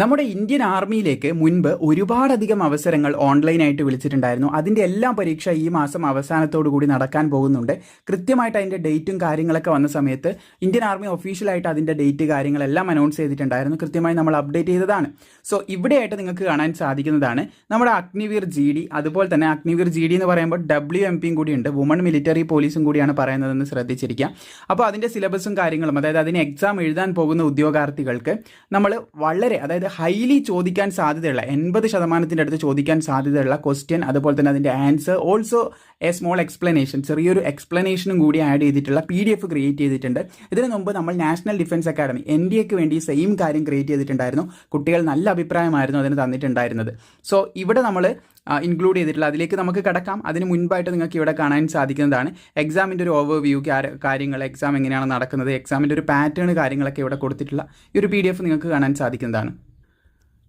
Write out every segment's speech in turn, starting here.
നമ്മുടെ ഇന്ത്യൻ ആർമിയിലേക്ക് മുൻപ് ഒരുപാടധികം അവസരങ്ങൾ ഓൺലൈനായിട്ട് വിളിച്ചിട്ടുണ്ടായിരുന്നു. അതിന്റെ എല്ലാ പരീക്ഷ ഈ മാസം അവസാനത്തോടു കൂടി നടക്കാൻ പോകുന്നുണ്ട്. കൃത്യമായിട്ട് അതിന്റെ ഡേറ്റും കാര്യങ്ങളൊക്കെ വന്ന സമയത്ത് ഇന്ത്യൻ ആർമി ഒഫീഷ്യലായിട്ട് അതിന്റെ ഡേറ്റ് കാര്യങ്ങളെല്ലാം അനൗൺസ് ചെയ്തിട്ടുണ്ടായിരുന്നു. കൃത്യമായി നമ്മൾ അപ്ഡേറ്റ് ചെയ്തതാണ്. സോ ഇവിടെയായിട്ട് നിങ്ങൾക്ക് കാണാൻ സാധിക്കുന്നതാണ് നമ്മുടെ അഗ്നിവീർ ജി ഡി അതുപോലെ തന്നെ അഗ്നിവീർ ജി ഡി എന്ന് പറയുമ്പോൾ ഡബ്ല്യു എം പിയും കൂടിയുണ്ട് വുമൺ മിലിറ്ററി പോലീസും കൂടിയാണ് പറയുന്നതെന്ന് ശ്രദ്ധിച്ചിരിക്കുക. അപ്പോൾ അതിന്റെ സിലബസും കാര്യങ്ങളും അതായത് അതിന് എക്സാം എഴുതാൻ പോകുന്ന ഉദ്യോഗാർത്ഥികൾക്ക് നമ്മൾ വളരെ അതായത് ഹൈലി ചോദിക്കാൻ സാധ്യതയുള്ള എൺപത് ശതമാനത്തിന്റെ അടുത്ത് ചോദിക്കാൻ സാധ്യതയുള്ള ക്വസ്റ്റ്യൻ അതുപോലെ തന്നെ അതിന്റെ answer also a small explanation ചെറിയൊരു എക്സ്പ്ലനേഷനും കൂടി ആഡ് ചെയ്തിട്ടുള്ള പി ഡി എഫ് ക്രിയേറ്റ് ചെയ്തിട്ടുണ്ട്. ഇതിന് മുമ്പ് നമ്മൾ national defence academy N D എക്ക് വേണ്ടി സെയിം കാര്യം ക്രിയേറ്റ് ചെയ്തിട്ടുണ്ടായിരുന്നു. കുട്ടികൾ നല്ല അഭിപ്രായമായിരുന്നു അതിന് തന്നിട്ടുണ്ടായിരുന്നത്. സോ ഇവിടെ നമ്മൾ ഇൻക്ലൂഡ് ചെയ്തിട്ടുള്ള അതിലേക്ക് നമുക്ക് കിടക്കാം. അതിന് മുൻപായിട്ട് നിങ്ങൾക്ക് ഇവിടെ കാണാൻ സാധിക്കുന്നതാണ്. എക്സാമിന്റെ ഒരു ഓവർ വ്യൂ കാര്യങ്ങൾ എക്സാം എങ്ങനെയാണ് നടക്കുന്നത് എക്സാമിന്റെ ഒരു പാറ്റേൺ കാര്യങ്ങളൊക്കെ ഇവിടെ കൊടുത്തിട്ടുള്ള ഈ ഒരു പി നിങ്ങൾക്ക് കാണാൻ സാധിക്കുന്നതാണ്.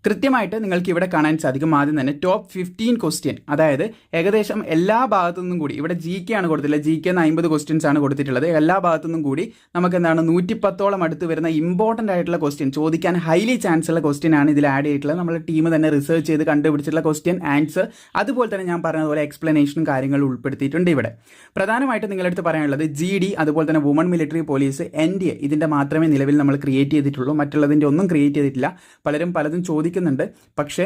കൃത്യമായിട്ട് നിങ്ങൾക്ക് ഇവിടെ കാണാൻ സാധിക്കും. ആദ്യം തന്നെ ടോപ്പ് ഫിഫ്റ്റീൻ ക്വസ്റ്റ്യൻ അതായത് ഏകദേശം എല്ലാ ഭാഗത്തു നിന്നും കൂടി ഇവിടെ ജി കെ ആണ് കൊടുത്തിട്ടുള്ളത്. ജി കെ അമ്പത് ക്വസ്റ്റ്യൻസ് ആണ് കൊടുത്തിട്ടുള്ളത്. എല്ലാ ഭാഗത്തു നിന്നും കൂടി നമുക്ക് എന്താണ് നൂറ്റിപ്പത്തോളം അടുത്ത് വരുന്ന ഇമ്പോർട്ടന്റ് ആയിട്ടുള്ള ക്വസ്റ്റ്യൻ ചോദിക്കാൻ ഹൈലി ചാൻസ് ഉള്ള ക്വസ്റ്റ്യൻ ആണ് ഇതിൽ ആഡ് ചെയ്തിട്ടുള്ളത്. നമ്മുടെ ടീം തന്നെ റിസർച്ച് ചെയ്ത് കണ്ടുപിടിച്ചിട്ടുള്ള ക്വസ്റ്റ്യൻ ആൻസർ അതുപോലെ തന്നെ ഞാൻ പറഞ്ഞതുപോലെ എക്സ്പ്ലനേഷനും കാര്യങ്ങളും ഉൾപ്പെടുത്തിയിട്ടുണ്ട് ഇവിടെ. പ്രധാനമായിട്ട് നിങ്ങളടുത്ത് പറയാനുള്ളത് ജി ഡി അതുപോലെ തന്നെ women military police N D A ഇതിന്റെ മാത്രമേ നിലവിൽ നമ്മൾ ക്രിയേറ്റ് ചെയ്തിട്ടുള്ളൂ. മറ്റുള്ളതിന്റെ ഒന്നും ക്രിയേറ്റ് ചെയ്തിട്ടില്ല. പലരും പലതും ചോദിക്കും ചോദിക്കുന്നുണ്ട്. പക്ഷേ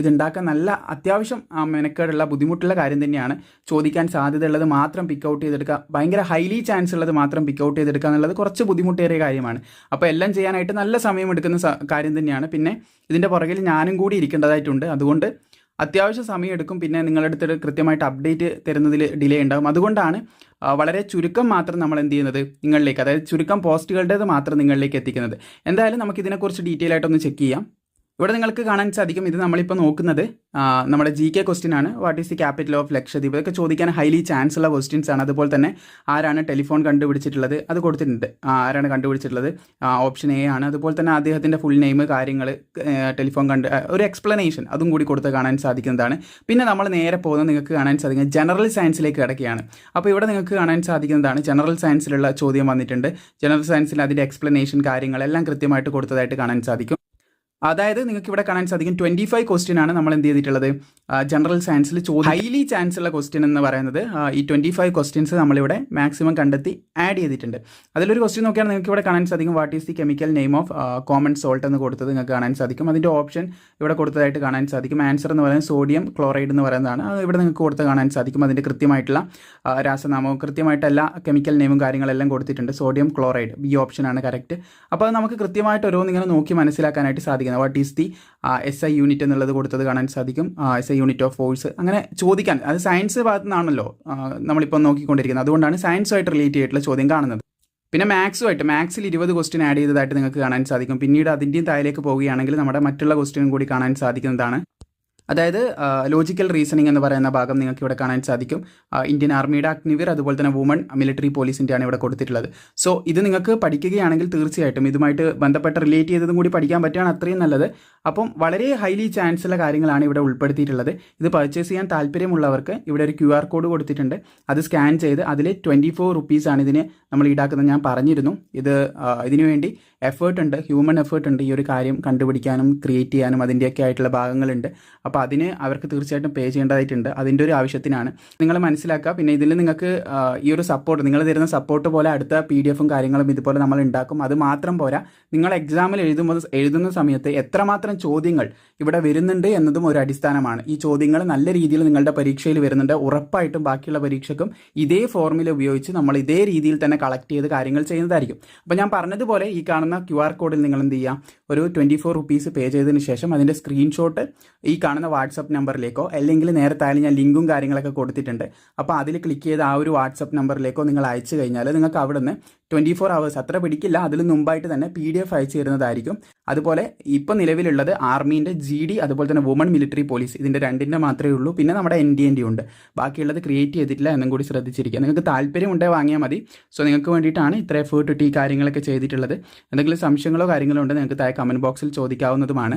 ഇതുണ്ടാക്കാൻ നല്ല അത്യാവശ്യം മെനക്കേടുള്ള ബുദ്ധിമുട്ടുള്ള കാര്യം തന്നെയാണ്. ചോദിക്കാൻ സാധ്യതയുള്ളത് മാത്രം പിക്ക് ഔട്ട് ചെയ്തെടുക്കുക ഭയങ്കര ഹൈലി ചാൻസ് ഉള്ളത് മാത്രം പിക്ക് ഔട്ട് ചെയ്തെടുക്കുക എന്നുള്ളത് കുറച്ച് ബുദ്ധിമുട്ടേറിയ കാര്യമാണ്. അപ്പോൾ എല്ലാം ചെയ്യാനായിട്ട് നല്ല സമയം എടുക്കുന്ന കാര്യം തന്നെയാണ്. പിന്നെ ഇതിന്റെ പുറകിൽ ഞാനും കൂടി ഇരിക്കേണ്ടതായിട്ടുണ്ട്. അതുകൊണ്ട് അത്യാവശ്യം സമയം എടുക്കും പിന്നെ നിങ്ങളുടെ അടുത്ത് കൃത്യമായിട്ട് അപ്ഡേറ്റ് തരുന്നതിൽ ഡിലേ ഉണ്ടാകും. അതുകൊണ്ടാണ് വളരെ ചുരുക്കം മാത്രം നമ്മൾ എന്ത് ചെയ്യുന്നത് നിങ്ങളിലേക്ക് അതായത് ചുരുക്കം പോസ്റ്റുകളുടേത് മാത്രം നിങ്ങളിലേക്ക് എത്തിക്കുന്നത്. എന്തായാലും നമുക്ക് ഇതിനെക്കുറിച്ച് ഡീറ്റെയിൽ ആയിട്ടൊന്ന് ചെക്ക് ചെയ്യാം. ഇവിടെ നിങ്ങൾക്ക് കാണാൻ സാധിക്കും ഇത് നമ്മളിപ്പോൾ നോക്കുന്നത് നമ്മുടെ ജി കെ ക്വസ്റ്റ്യൻ ആണ്. What is the capital of Lakshadweep ഇതൊക്കെ ചോദിക്കാൻ ഹൈലി ചാൻസ് ഉള്ള ക്വസ്റ്റ്യൻസ് ആണ്. അതുപോലെ തന്നെ ആരാണ് ടെലിഫോൺ കണ്ടുപിടിച്ചിട്ടുള്ളത്? അത് കൊടുത്തിട്ടുണ്ട്. ആരാണ് കണ്ടുപിടിച്ചിട്ടുള്ളത്? ഓപ്ഷൻ എ ആണ്. അതുപോലെ തന്നെ അദ്ദേഹത്തിന്റെ ഫുൾ നെയിം കാര്യങ്ങൾ ടെലിഫോൺ കണ്ട് ഒരു എക്സ്പ്ലനേഷൻ അതും കൂടി കൊടുത്ത് കാണാൻ സാധിക്കുന്നതാണ്. പിന്നെ നമ്മൾ നേരെ പോകുന്നത് നിങ്ങൾക്ക് കാണാൻ സാധിക്കുന്നത് ജനറൽ സയൻസിലേക്ക് കിടക്കുകയാണ്. അപ്പോൾ ഇവിടെ നിങ്ങൾക്ക് കാണാൻ സാധിക്കുന്നതാണ് ജനറൽ സയൻസിലുള്ള ചോദ്യം വന്നിട്ടുണ്ട്. ജനറൽ സയൻസിൽ അതിന്റെ എക്സ്പ്ലനേഷൻ കാര്യങ്ങളെല്ലാം കൃത്യമായിട്ട് കൊടുത്തതായിട്ട് കാണാൻ സാധിക്കും. അതായത് നിങ്ങൾക്ക് ഇവിടെ കാണാൻ സാധിക്കും ട്വന്റി ഫൈവ് ക്വസ്റ്റ്യൻ ആണ് നമ്മൾ എന്ത് ചെയ്തിട്ടുള്ളത്? ജനറൽ സയൻസിൽ ചോദ്യം ഹൈലി ചാൻസ് ഉള്ള ക്വസ്റ്റ്യൻ എന്ന് പറയുന്നത് ഈ ട്വന്റി ഫൈവ് ക്വസ്റ്റ്യൻസ് നമ്മളിവിടെ മാക്സിമം കണ്ടെത്തി ആഡ് ചെയ്തിട്ടുണ്ട്. അതിലൊരു ക്വസ്റ്റ്യൻ നോക്കിയാൽ നിങ്ങൾക്ക് ഇവിടെ കാണാൻ സാധിക്കും what is the chemical name of common salt എന്ന് കൊടുത്തത് നിങ്ങൾക്ക് കാണാൻ സാധിക്കും. അതിന്റെ ഓപ്ഷൻ ഇവിടെ കൊടുത്തതായിട്ട് കാണാൻ സാധിക്കും. ആൻസർ എന്ന് പറയുന്നത് സോഡിയം ക്ലോറൈഡ് എന്ന് പറയുന്നതാണ്. അത് ഇവിടെ നിങ്ങൾക്ക് കൊടുത്ത് കാണാൻ സാധിക്കും. അതിന്റെ കൃത്യമായിട്ടുള്ള രാസനാമവും കൃത്യമായിട്ട് എല്ലാ കെമിക്കൽ നെയിമും കാര്യങ്ങളെല്ലാം കൊടുത്തിട്ടുണ്ട്. സോഡിയം ക്ലോറൈഡ് ബി ഓപ്ഷനാണ് കറക്റ്റ് അപ്പോൾ നമുക്ക് കൃത്യമായിട്ട് ഓരോന്ന് ഇങ്ങനെ നോക്കി മനസ്സിലാക്കാനായിട്ട് സാധിക്കും. ചോദിക്കുന്നത് what is the S I unit എന്നുള്ളത് കൊടുത്തത് കാണാൻ സാധിക്കും. S I unit of force അങ്ങനെ ചോദിക്കാൻ അത് സയൻസ് ഭാഗത്തു നിന്നാണല്ലോ നമ്മളിപ്പോൾ നോക്കിക്കൊണ്ടിരിക്കുന്നത്. അതുകൊണ്ടാണ് സയൻസുമായിട്ട് റിലേറ്റ് ചെയ്തിട്ടുള്ള ചോദ്യം കാണുന്നത്. പിന്നെ മാത്സുമായിട്ട് മാത്സിൽ ഇരുപത് ക്വസ്റ്റ്യൻ ആഡ് ചെയ്തതായിട്ട് നിങ്ങൾക്ക് കാണാൻ സാധിക്കും. പിന്നീട് അതിന്റെയും താഴേക്ക് പോവുകയാണെങ്കിൽ നമ്മുടെ മറ്റുള്ള ക്വസ്റ്റ്യനും കൂടി കാണാൻ സാധിക്കുന്നതാണ്. അതായത് ലോജിക്കൽ റീസണിങ് എന്ന് പറയുന്ന ഭാഗം നിങ്ങൾക്ക് ഇവിടെ കാണാൻ സാധിക്കും. ഇന്ത്യൻ ആർമിയുടെ അഗ്നിവീർ അതുപോലെ തന്നെ വുമൺ മിലിറ്ററി പോലീസിന്റെയാണ് ഇവിടെ കൊടുത്തിട്ടുള്ളത്. സോ ഇത് നിങ്ങൾക്ക് പഠിക്കുകയാണെങ്കിൽ തീർച്ചയായിട്ടും ഇതുമായിട്ട് ബന്ധപ്പെട്ട റിലേറ്റ് ചെയ്തതും കൂടി പഠിക്കാൻ പറ്റുകയാണ് അത്രയും നല്ലത്. അപ്പം വളരെ ഹൈലി ചാൻസ് ഉള്ള കാര്യങ്ങളാണ് ഇവിടെ ഉൾപ്പെടുത്തിയിട്ടുള്ളത്. ഇത് പർച്ചേസ് ചെയ്യാൻ താല്പര്യമുള്ളവർക്ക് ഇവിടെ ഒരു ക്യു ആർ കോഡ് കൊടുത്തിട്ടുണ്ട്. അത് സ്കാൻ ചെയ്ത് അതിൽ ട്വന്റി ഫോർ റുപ്പീസാണ് ഇതിന് നമ്മൾ ഈടാക്കുന്നത്. ഞാൻ പറഞ്ഞിരുന്നു. ഇത് ഇതിനു വേണ്ടി എഫേർട്ട് ഉണ്ട് ഹ്യൂമൻ എഫേർട്ട് ഉണ്ട് ഈ ഒരു കാര്യം കണ്ടുപിടിക്കാനും ക്രിയേറ്റ് ചെയ്യാനും അതിന്റെയൊക്കെ ആയിട്ടുള്ള ഭാഗങ്ങളുണ്ട്. അപ്പോൾ അതിന് അവർക്ക് തീർച്ചയായിട്ടും പേ ചെയ്യേണ്ടതായിട്ടുണ്ട്. അതിന്റെ ഒരു ആവശ്യത്തിനാണ്. നിങ്ങൾ മനസ്സിലാക്കുക പിന്നെ ഇതിൽ നിങ്ങൾക്ക് ഈ ഒരു സപ്പോർട്ട് നിങ്ങൾ തരുന്ന സപ്പോർട്ട് പോലെ അടുത്ത പി ഡി എഫും കാര്യങ്ങളും ഇതുപോലെ നമ്മൾ ഉണ്ടാക്കും. അത് മാത്രം പോരാ നിങ്ങൾ എക്സാമിൽ എഴുതുമ്പോൾ എഴുതുന്ന സമയത്ത് എത്രമാത്രം ചോദ്യങ്ങൾ ഇവിടെ വരുന്നുണ്ട് എന്നതും ഒരു അടിസ്ഥാനമാണ്. ഈ ചോദ്യങ്ങൾ നല്ല രീതിയിൽ നിങ്ങളുടെ പരീക്ഷയിൽ വരുന്നുണ്ട്. ഉറപ്പായിട്ടും ബാക്കിയുള്ള പരീക്ഷക്കും ഇതേ ഫോർമുല ഉപയോഗിച്ച് നമ്മൾ ഇതേ രീതിയിൽ തന്നെ കളക്ട് ചെയ്ത് കാര്യങ്ങൾ ചെയ്യുന്നതായിരിക്കും. അപ്പോൾ ഞാൻ പറഞ്ഞതുപോലെ ഈ കാണുന്ന ക്യു ആർ കോഡിൽ നിങ്ങൾ എന്ത് ചെയ്യുക ഒരു ട്വന്റി ഫോർ റുപ്പീസ് പേ ചെയ്തതിന് ശേഷം അതിന്റെ സ്ക്രീൻഷോട്ട് ഈ കാണുന്ന വാട്സപ്പ് നമ്പറിലേക്കോ അല്ലെങ്കിൽ നേരത്തെ ആയാലും ഞാൻ ലിങ്കും കാര്യങ്ങളൊക്കെ കൊടുത്തിട്ടുണ്ട്. അപ്പോൾ അതിൽ ക്ലിക്ക് ചെയ്ത് ആ ഒരു വാട്സപ്പ് നമ്പറിലേക്കോ നിങ്ങൾ അയച്ചു കഴിഞ്ഞാൽ നിങ്ങൾക്ക് അവിടെ നിന്ന് ട്വന്റി ഫോർ അവേഴ്സ് അത്ര പിടിക്കില്ല. അതിൽ മുമ്പായിട്ട് തന്നെ പി ഡി എഫ് അയച്ചു തരുന്നതായിരിക്കും. അതുപോലെ ഇപ്പോൾ നിലവിലുള്ളത് ആർമീന്റെ ജി ഡി അതുപോലെ തന്നെ വുമൺ മിലിറ്ററി പോലീസ് ഇതിന്റെ രണ്ടിന്റെ മാത്രമേ ഉള്ളൂ. പിന്നെ നമ്മുടെ എൻ ഡി എൻ ഡി ഉണ്ട്. ബാക്കിയുള്ളത് ക്രിയേറ്റ് ചെയ്തിട്ടില്ല എന്നും കൂടി ശ്രദ്ധിച്ചിരിക്കുക. നിങ്ങൾക്ക് താല്പര്യം ഉണ്ടെങ്കിൽ വാങ്ങിയാൽ മതി. സോ നിങ്ങൾക്ക് വേണ്ടിയിട്ടാണ് ഇത്ര എഫേർട്ട് ഇട്ട് ഈ കാര്യങ്ങളൊക്കെ ചെയ്തിട്ടുള്ളത്. എന്തെങ്കിലും സംശയങ്ങളോ കാര്യങ്ങളോ ഉണ്ടെങ്കിൽ നിങ്ങൾക്ക് താഴെ കമന്റ് ബോക്സിൽ ചോദിക്കാവുന്നതുമാണ്.